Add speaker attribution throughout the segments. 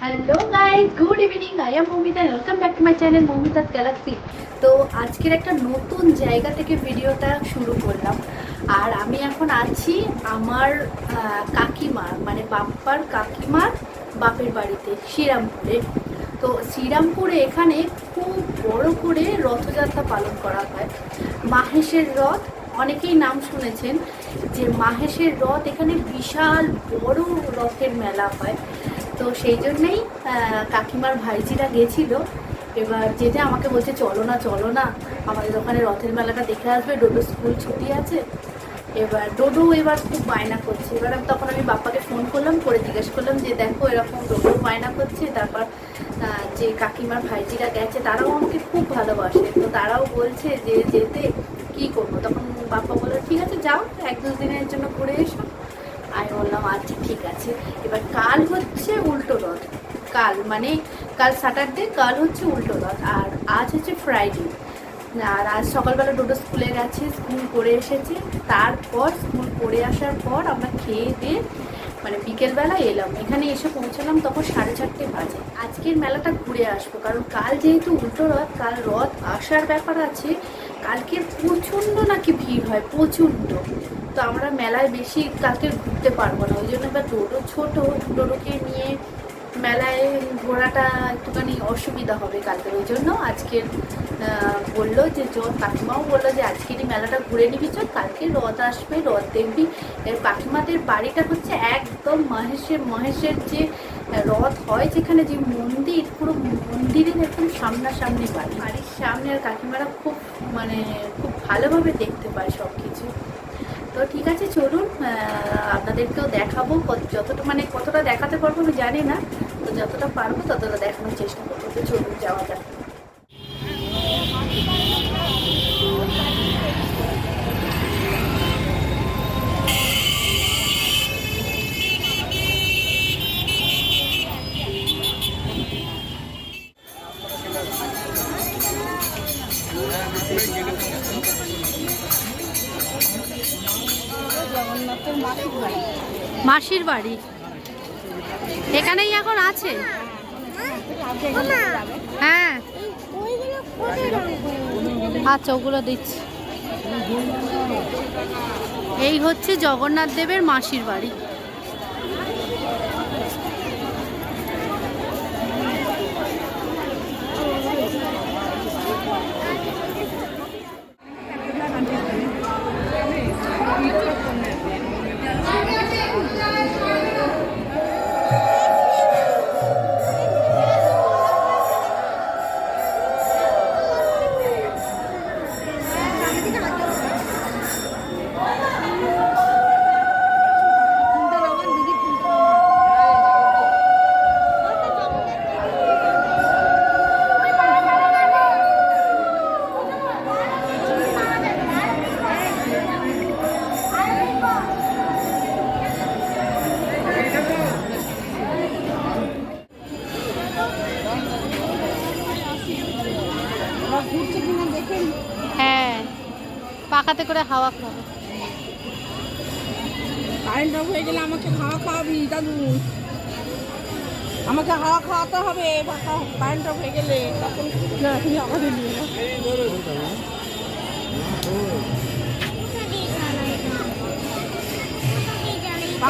Speaker 1: Hello guys good evening I am Moumita welcome back to my channel Moumita's galaxy তো আজকের একটা নতুন জায়গা থেকে ভিডিওটা শুরু করলাম। আর আমি এখন আছি আমার কাকিমার মানে বাপ্পার কাকিমার বাপের বাড়িতে, শ্রীরামপুরে। তো শ্রীরামপুরে এখানে খুব বড় করে রথযাত্রা পালন করা হয়। মাহেশের রথ, অনেকেই নাম শুনেছেন যে মাহেশের রথ এখানে বিশাল বড় রথের মেলা হয়। তো সেই জন্যেই কাকিমার ভাইজিরা গেছিল। এবার যেতে আমাকে বলছে, চলো না চলো না, আমাদের ওখানে রথের মেলাটা দেখে আসবে, ডোডো স্কুল ছুটি আছে। এবার ডোডো এবার খুব বায়না করছে। এবার তখন আমি বাপ্পাকে ফোন করলাম, করে জিজ্ঞেস করলাম যে, দেখো, এরকম ডোডো বায়না করছে। তারপর যে কাকিমার ভাইজিরা গেছে, তারাও আমাকে খুব ভালোবাসে। তো তারাও বলছে যে, যেতে কি করব? তখন বাপ্পা বলল, ঠিক আছে, যাও এক দু দিনের জন্য ঘুরে এসো। আমি বললাম আচ্ছা ঠিক আছে। এবার কাল হচ্ছে উল্টো রথ। কাল মানে কাল স্যাটারডে কাল হচ্ছে উল্টো রথ। আর আজ হচ্ছে ফ্রাইডে আর আজ সকালবেলা দুটো স্কুলে গেছে, স্কুল করে এসেছে। তারপর স্কুল করে আসার পর আমরা খেয়ে দিয়ে মানে বিকেলবেলা এলাম। এখানে এসে পৌঁছালাম তখন সাড়ে চারটে বাজে। আজকের মেলাটা ঘুরে আসব, কারণ কাল যেহেতু উল্টো রথ, কাল রথ আসার ব্যাপার আছে, কালকে প্রচণ্ড নাকি ভিড় হয়, প্রচণ্ড। তো আমরা মেলায় বেশি কালকে ঘুরতে পারব না। ওই জন্য এবার টোটো ছোট টোটোকে নিয়ে মেলায় ঘোরাটা একটুখানি অসুবিধা হবে কালকে। ওই জন্য আজকের বলল যে চ কাকিমাও বলল যে আজকেরই মেলাটা ঘুরে নিবি, চল, কালকে রথ আসবে, রথ দেখবি। কাকিমাদের বাড়িটা হচ্ছে একদম মহেশের মহেশের যে রথ হয় যেখানে যে মন্দির, পুরো মন্দিরের একদম সামনাসামনি বাড়ি। বাড়ির সামনে আর কাকিমারা খুব মানে খুব ভালোভাবে দেখতে পায় সব কিছু তো ঠিক আছে, চলুন আপনাদেরকেও দেখাবো যতটা মানে কতটা দেখাতে পারব আমি জানি না, তো যতটা পারব ততটা দেখানোর চেষ্টা করব, তো চলুন যাওয়া যাক। মাসির বাড়ি। এখানেই এখন আছে। হ্যাঁ। আচ্ছা ওগুলো দিচ্ছি। এই হচ্ছে জগন্নাথ দেবের মাসির বাড়ি। হ্যাঁ পাখাতে করে হাওয়া খাবে।
Speaker 2: কারেন্ট অফ হয়ে গেলে আমাকে হাওয়া খাওয়াবি দাদু। আমাকে হাওয়া খাওয়াতে হবে কারেন্ট অফ হয়ে গেলে। তখন তুমি আমাদের নিয়ে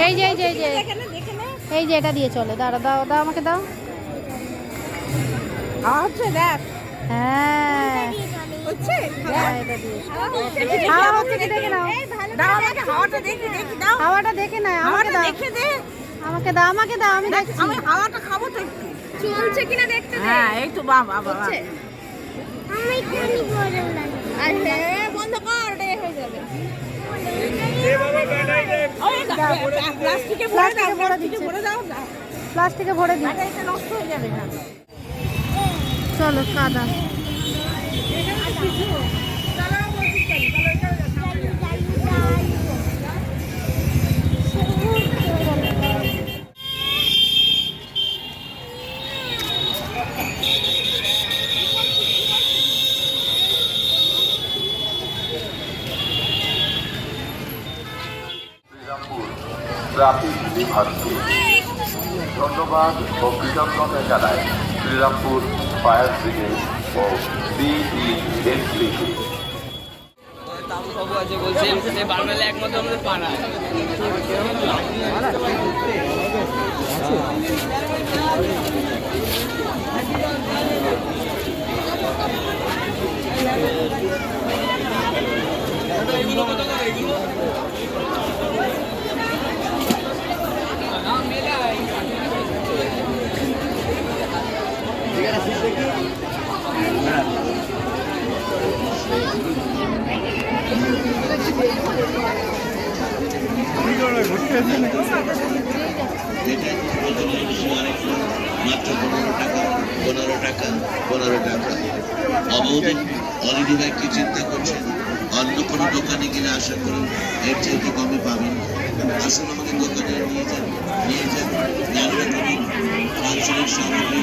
Speaker 1: এই যে এই যে এই যে।
Speaker 2: দেখে দেখে।
Speaker 1: এই যে এটা দিয়ে চলে। দাঁড়া দাও দাও আমাকে দাও।
Speaker 2: আচ্ছা দেখ।
Speaker 1: হ্যাঁ হ্যাঁ,
Speaker 2: হ্যাঁ হয়ে প্লাস্টিকে ভরে
Speaker 1: দিচ্ছে।
Speaker 2: হয়ে
Speaker 1: চলো কাদা
Speaker 3: ট্রাফিক বিভাগকে ধন্যবাদ ও কৃতজ্ঞতা জানাই শ্রীরামপুর ফায়ার ব্রিগেড ও বিইএনপিকে
Speaker 4: বাবু একমাত্র আমাদের পাড়ায়
Speaker 5: পনেরো টাকা পনেরো টাকা পনেরো টাকা অবৌদ অলরেডি ভাই কি চিন্তা করছেন অন্য কোনো দোকানে গেলে আশা করুন এর চাইতে কমে পাবেন আসুন আমাদের দোকানে নিয়ে যান নিয়ে যান নানা রকমের আঞ্চলিক সামগ্রী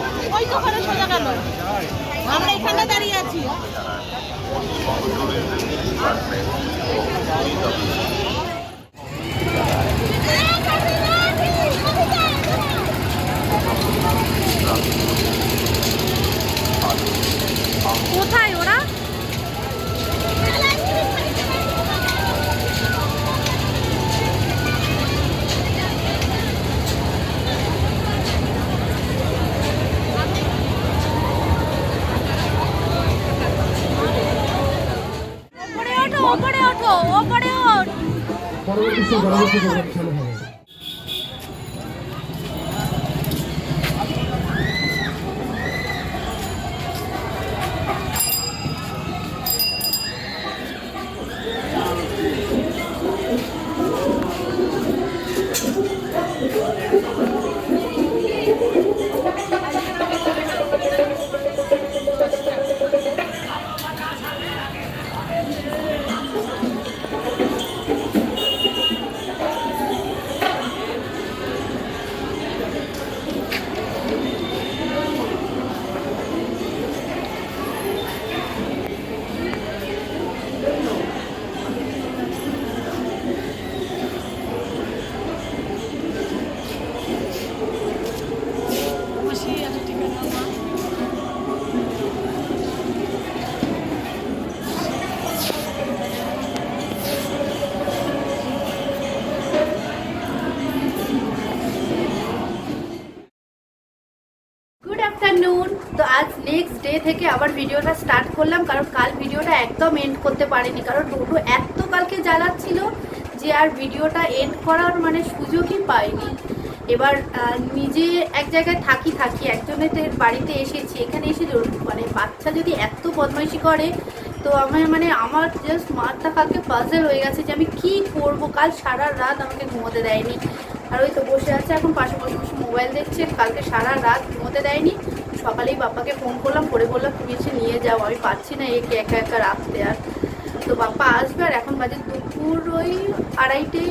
Speaker 2: ওই
Speaker 4: দোকানে
Speaker 2: সোজা গেল। আমরা এখানে দাঁড়িয়ে আছি।
Speaker 3: Thank tourism
Speaker 6: 何か
Speaker 1: な? আফটারনুন। তো আজ নেক্সট ডে থেকে আবার ভিডিওটা স্টার্ট করলাম, কারণ কাল ভিডিওটা একদম এন্ড করতে পারিনি, কারণ টোটো এত কালকে জ্বালাচ্ছিল যে আর ভিডিওটা এন্ড করার মানে সুযোগই পাইনি। এবার নিজে এক জায়গায় থাকি থাকি একজনের বাড়িতে এসেছি, এখানে এসে মানে বাচ্চা যদি এত বদমাইশি করে, তো আমার মানে আমার জাস্ট মাথা কালকে পাজেল হয়ে গেছে যে আমি কি করব? কাল সারা রাত আমাকে ঘুমোতে দেয়নি। আর ওই তো বসে আছে এখন, পাশে বসে বসে মোবাইল দেখছে। কালকে সারা রাত ঘুমোতে দেয়নি। সকালেই বাপ্পাকে ফোন করলাম, করে বললাম, তুমি এসে নিয়ে যাও, আমি পাচ্ছি না একে একা একা রাখতে আর। তো বাপ্পা আসবে আর এখন বাজে দুপুর ওই আড়াইটে,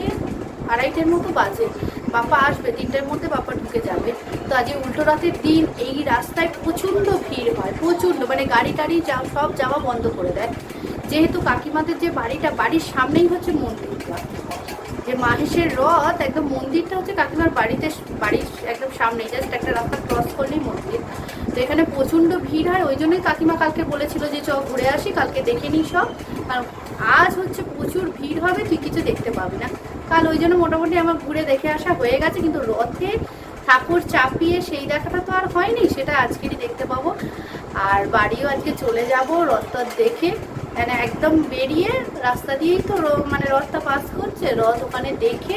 Speaker 1: আড়াইটের মতো বাজে। বাপ্পা আসবে, তিনটের মধ্যে বাপ্পা ঢুকে যাবে। তো আজকে উল্টো রাতের দিন এই রাস্তায় প্রচণ্ড ভিড় হয়, প্রচণ্ড। মানে গাড়ি টাড়ি যা, সব যাওয়া বন্ধ করে দেয়। যেহেতু কাকিমাদের যে বাড়িটা, বাড়ির সামনেই হচ্ছে মন্দিরটা যে মাহেশের রথ, একদম মন্দিরটা হচ্ছে কাকিমার বাড়িতে, বাড়ির একদম সামনে জাস্ট একটা রাস্তা ক্রস করলেই মন্দির। তো এখানে প্রচণ্ড ভিড় হয়, ওই জন্যই কাকিমা কালকে বলেছিল যে চ ঘুরে আসি, কালকে দেখে নিই সব। কারণ আজ হচ্ছে প্রচুর ভিড় হবে, তুই কিছু দেখতে পাবি না। কাল ওই জন্য মোটামুটি আমার ঘুরে দেখে আসা হয়ে গেছে, কিন্তু রথে ঠাকুর চাপিয়ে সেই দেখাটা তো আর হয়নি, সেটা আজকেরই দেখতে পাবো। আর বাড়িও আজকে চলে যাব রথটা দেখে। মানে একদম বেরিয়ে রাস্তা দিয়েই তো মানে রথটা পাস করছে। রথ ওখানে দেখে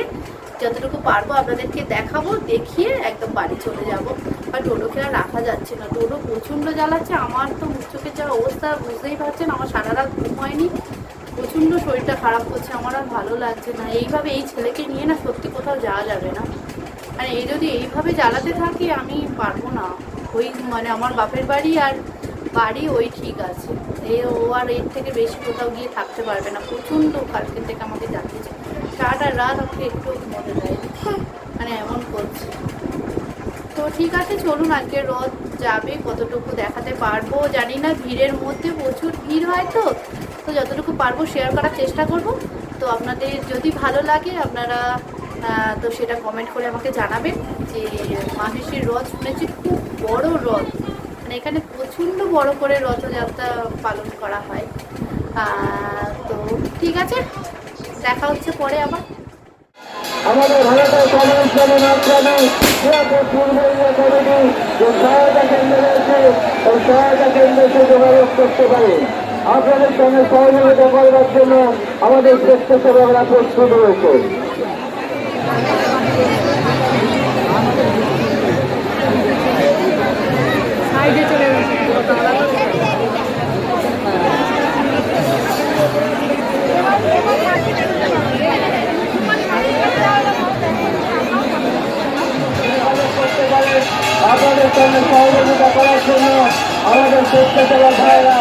Speaker 1: যতটুকু পারব আপনাদেরকে দেখাবো, দেখিয়ে একদম বাড়ি চলে যাব। আর টোটোকে আর রাখা যাচ্ছে না। টোটো প্রচণ্ড জ্বালাচ্ছে। আমার তো মুখ চোখের যা অবস্থা, বুঝতেই পারছেন, আমার সারা রাত ঘুম হয়নি। প্রচণ্ড শরীরটা খারাপ করছে। আমার আর ভালো লাগছে না। এইভাবে এই ছেলেকে নিয়ে না সত্যি কোথাও যাওয়া যাবে না। মানে এই যদি এইভাবে জ্বালাতে থাকি, আমি পারব না। ওই মানে আমার বাপের বাড়ি আর বাড়ি ওই ঠিক আছে। এ ও আর এর থেকে বেশি কোথাও গিয়ে থাকতে পারবে না। প্রচণ্ড কালকে থেকে আমাকে জানিয়েছে। সারাটা রাত আমাকে একটু ঘুমোতে দেয় মানে এমন করছে। তো ঠিক আছে চলুন আজকে রথ যাবে কতটুকু দেখাতে পারব জানি না। ভিড়ের মধ্যে প্রচুর ভিড় হয় তো। তো যতটুকু পারব শেয়ার করার চেষ্টা করব। তো আপনাদের যদি ভালো লাগে আপনারা তো সেটা কমেন্ট করে আমাকে জানাবেন যে মাহেশের রথ শুনেছি খুব বড় রথ। মানে এখানে প্রচণ্ড বড় করে রথযাত্রা পালন করা হয়। তো ঠিক আছে, দেখা হচ্ছে পরে আবার।
Speaker 7: আমাদের ভারতের কমিউনিস্ট মাধ্যমে পূর্বইয়া কমিটি যে সহায়তা সহায়তা যোগাযোগ করতে পারে। আপনাদের সঙ্গে সহযোগিতা করবার জন্য আমাদের স্বেচ্ছাসেবকরা প্রস্তুত রয়েছে আপনাদের সঙ্গে সহযোগিতা করার জন্য আমাদের স্বেচ্ছাসেবক ভাইরা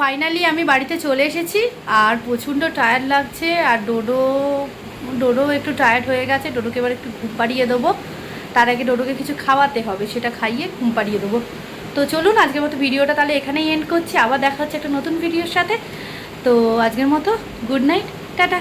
Speaker 1: ফাইনালি আমি বাড়িতে চলে এসেছি, আর প্রচণ্ড টায়ার্ড লাগছে, আর ডোডো ডোডো একটু টায়ার্ড হয়ে গেছে, ডোডোকে এবার একটু ঘুম পাড়িয়ে দেবো। তার আগে ডোডোকে কিছু খাওয়াতে হবে, সেটা খাইয়ে ঘুম পাড়িয়ে দেবো। তো চলুন, আজকের মতো ভিডিওটা তাহলে এখানেই এন্ড করছি, আবার দেখা হচ্ছে একটা নতুন ভিডিওর সাথে। তো আজকের মতো গুড নাইট টাটা।